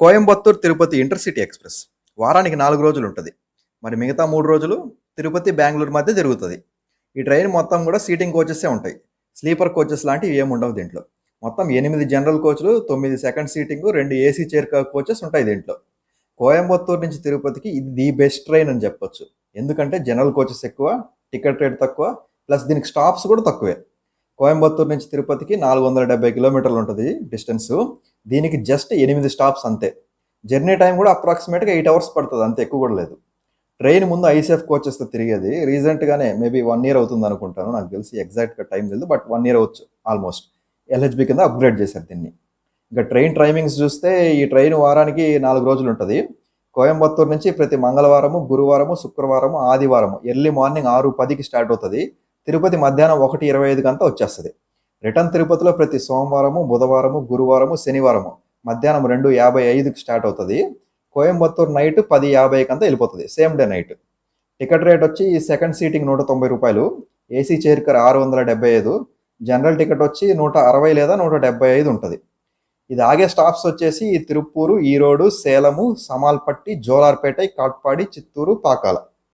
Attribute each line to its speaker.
Speaker 1: Coimbatore Tirupati intercity express. వారానికి నాలుగు రోజులు ఉంటుంది. మరి మిగతా మూడు రోజులు తిరుపతి బెంగళూరు మధ్య జరుగుతుంది. ఈ ట్రైన్ మొత్తం కూడా సీటింగ్ కోచెసే ఉంటాయి. స్లీపర్ కోచెస్ లాంటివి ఏమి ఉండవు దీంట్లో. మొత్తం ఎనిమిది జనరల్ కోచ్లు తొమ్మిది సెకండ్ సీటింగ్ రెండు ఏసీ చైర్ కోచెస్ ఉంటాయి దీంట్లో. కోయంబత్తూర్ నుంచి తిరుపతికి ఇది ది బెస్ట్ ట్రైన్ అని చెప్పొచ్చు. ఎందుకంటే జనరల్ కోచెస్ ఎక్కువ టికెట్ రేట్ తక్కువ ప్లస్ దీనికి స్టాప్స్ కూడా తక్కువే. కోయంబత్తూర్ నుంచి తిరుపతికి నాలుగు వందల డెబ్బై కిలోమీటర్లు ఉంటుంది డిస్టెన్స్. దీనికి జస్ట్ ఎనిమిది స్టాప్స్ అంతే. జర్నీ టైం కూడా అప్రాక్సిమేట్గా ఎయిట్ అవర్స్ పడుతుంది అంతే ఎక్కువ కూడా లేదు. ట్రైన్ ముందు ఐసీఎఫ్ కోచెస్తో తిరిగేది. రీసెంట్గానే మేబీ వన్ ఇయర్ అవుతుంది అనుకుంటాను నాకు తెలిసి ఎగ్జాక్ట్గా టైం తెలియదు బట్ వన్ ఇయర్ అవచ్చు ఆల్మోస్ట్ ఎల్హెచ్బి కింద అప్గ్రేడ్ చేశారు దీన్ని. ఇంకా ట్రైన్ టైమింగ్స్ చూస్తే ఈ ట్రైన్ వారానికి నాలుగు రోజులు ఉంటుంది. కోయంబత్తూరు నుంచి ప్రతి మంగళవారము గురువారము శుక్రవారము ఆదివారము ఎర్లీ మార్నింగ్ ఆరు పదికి స్టార్ట్ అవుతుంది. తిరుపతి మధ్యాహ్నం ఒకటి ఇరవై ఐదుకి అంతా వచ్చేస్తుంది. రిటర్న్ తిరుపతిలో ప్రతి సోమవారము బుధవారము గురువారము శనివారము మధ్యాహ్నం రెండు యాభై ఐదుకి స్టార్ట్ అవుతుంది. కోయంబత్తూరు నైట్ పది యాభైకి అంతా వెళ్ళిపోతుంది same day night. Ticket rate వచ్చి సెకండ్ సీటింగ్ నూట తొంభై రూపాయలు ఏసీ చైర్ కర్ ఆరు వందల డెబ్బై ఐదు జనరల్ టికెట్ వచ్చి నూట అరవై లేదా నూట డెబ్బై ఐదు ఉంటుంది. ఇది ఆగే స్టాప్స్ వచ్చేసి తిరుప్పూరు ఈరోడు సేలము సమాల్పట్టి జోలార్పేట కాట్పాడి చిత్తూరు పాకాల.